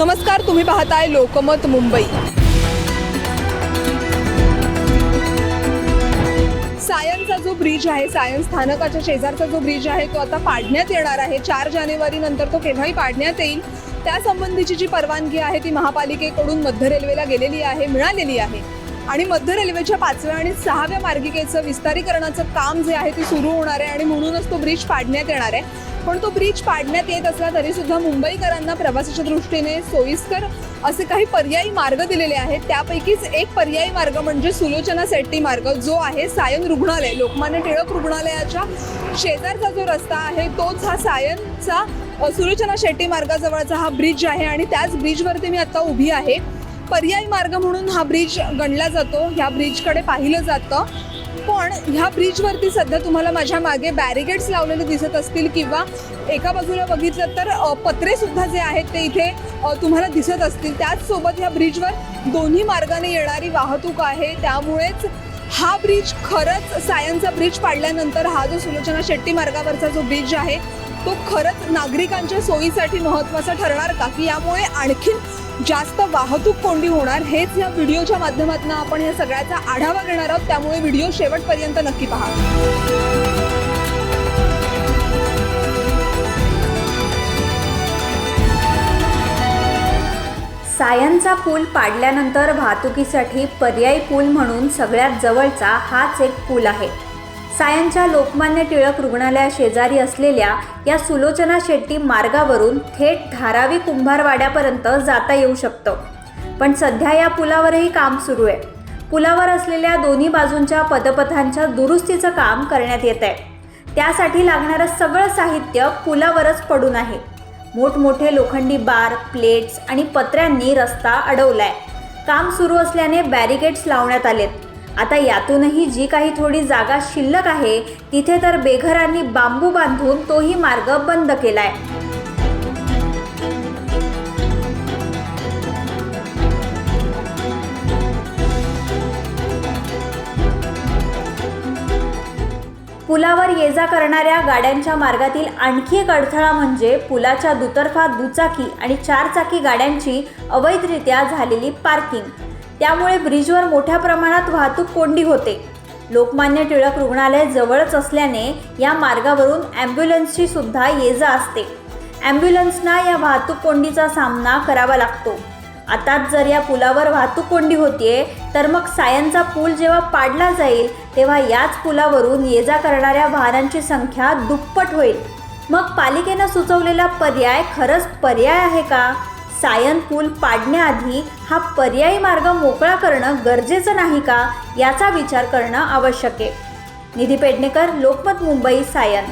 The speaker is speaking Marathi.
नमस्कार तुम्ही पाहताय लोकमत मुंबई. सायनचा जो ब्रिज आहे सायन स्थानकाच्या शेजारचा जो ब्रिज आहे तो आता पाडण्यात येणार आहे. चार जानेवारी नंतर तो केव्हाही पाडण्यात येईल? त्यासंबंधीची जी परवानगी आहे ती महापालिकेकडून मध्य रेल्वेला गेलेली आहे मिळालेली आहे. आणि मध्य रेल्वेच्या पाचव्या आणि सहाव्या मार्गिकेचं विस्तारीकरणाचं काम जे आहे ते सुरू होणार आहे आणि म्हणूनच तो ब्रिज पाडण्यात येणार आहे. पण तो ब्रिज पाडण्यात येत असला तरी सुद्धा मुंबईकरांना प्रवासाच्या दृष्टीने सोयीस्कर असे काही पर्यायी मार्ग दिलेले आहेत. त्यापैकीच एक पर्यायी मार्ग म्हणजे सुलोचना सेट्टी मार्ग जो आहे सायन रुग्णालय लोकमान्य टिळक रुग्णालयाच्या शेजारचा जो रस्ता आहे तोच हा सायनचा सुलोचना शेट्टी मार्गाजवळचा हा ब्रिज आहे आणि त्याच ब्रिजवरती मी आता उभी आहे. पर्यायी मार्ग म्हणून हा ब्रिज गणला जातो. ह्या ब्रिजकडे पाहिलं जातं. पण ह्या ब्रिजवरती सध्या तुम्हाला माझ्या मागे बॅरिगेड्स लावलेले दिसत असतील किंवा एका बाजूला बघितलं तर पत्रे सुद्धा जे आहेत ते इथे तुम्हाला दिसत असतील. त्याचसोबत ह्या ब्रिजवर दोन्ही मार्गाने येणारी वाहतूक आहे. त्यामुळेच हा ब्रिज खरंच सायनचा ब्रिज पाडल्यानंतर हा जो सुलोचना शेट्टी मार्गावरचा जो ब्रिज आहे तो खरंच नागरिकांच्या सोयीसाठी महत्त्वाचा ठरणार का? की यामुळे आणखीन जास्त वाहतूक कोंडी होणार हेच या व्हिडिओच्या माध्यमातून आपण या सगळ्याचा आढावा घेणार आहोत. त्यामुळे व्हिडिओ शेवटपर्यंत नक्की पहा. सायनचा पूल पाडल्यानंतर वाहतुकीसाठी पर्यायी पूल म्हणून सगळ्यात जवळचा हाच एक पूल आहे. सायनच्या लोकमान्य टिळक रुग्णालया शेजारी असलेल्या या सुलोचना शेट्टी मार्गावरून थेट धारावी कुंभारवाड्यापर्यंत जाता येऊ शकतं. पण सध्या या पुलावरही काम सुरू आहे. पुलावर असलेल्या दोन्ही बाजूंच्या पदपथांच्या दुरुस्तीचं काम करण्यात येत आहे. त्यासाठी लागणारं सगळं साहित्य पुलावरच पडून आहे. मोठमोठे लोखंडी बार प्लेट्स आणि पत्र्यांनी रस्ता अडवलाय. काम सुरू असल्याने बॅरिकेड्स लावण्यात आलेत. आता यातूनही जी काही थोडी जागा शिल्लक आहे तिथे तर बेघरांनी बांबू बांधून तोही मार्ग बंद केलाय. पुलावर ये जा करणाऱ्या गाड्यांच्या मार्गातील आणखी एक अडथळा म्हणजे पुलाच्या दुतर्फा दुचाकी आणि चारचाकी गाड्यांची अवैधरित्या झालेली पार्किंग. त्यामुळे ब्रिजवर मोठ्या प्रमाणात वाहतूक कोंडी होते. लोकमान्य टिळक रुग्णालय जवळच असल्याने या मार्गावरून ॲम्ब्युलन्सची सुद्धा ये जा असते. ॲम्ब्युलन्सना या वाहतूक कोंडीचा सामना करावा लागतो. आताच जर या पुलावर वाहतूक कोंडी होतीये तर मग सायनचा पूल जेव्हा पाडला जाईल तेव्हा याच पुलावरून ये जा करणाऱ्या वाहनांची संख्या दुप्पट होईल. मग पालिकेनं सुचवलेला पर्याय खरंच पर्याय आहे का? सायन पूल पाडण्याआधी हा पर्यायी मार्ग मोकळा करणं गरजेचं नाही का याचा विचार करणं आवश्यक आहे. निधी पेडणेकर लोकमत मुंबई सायन.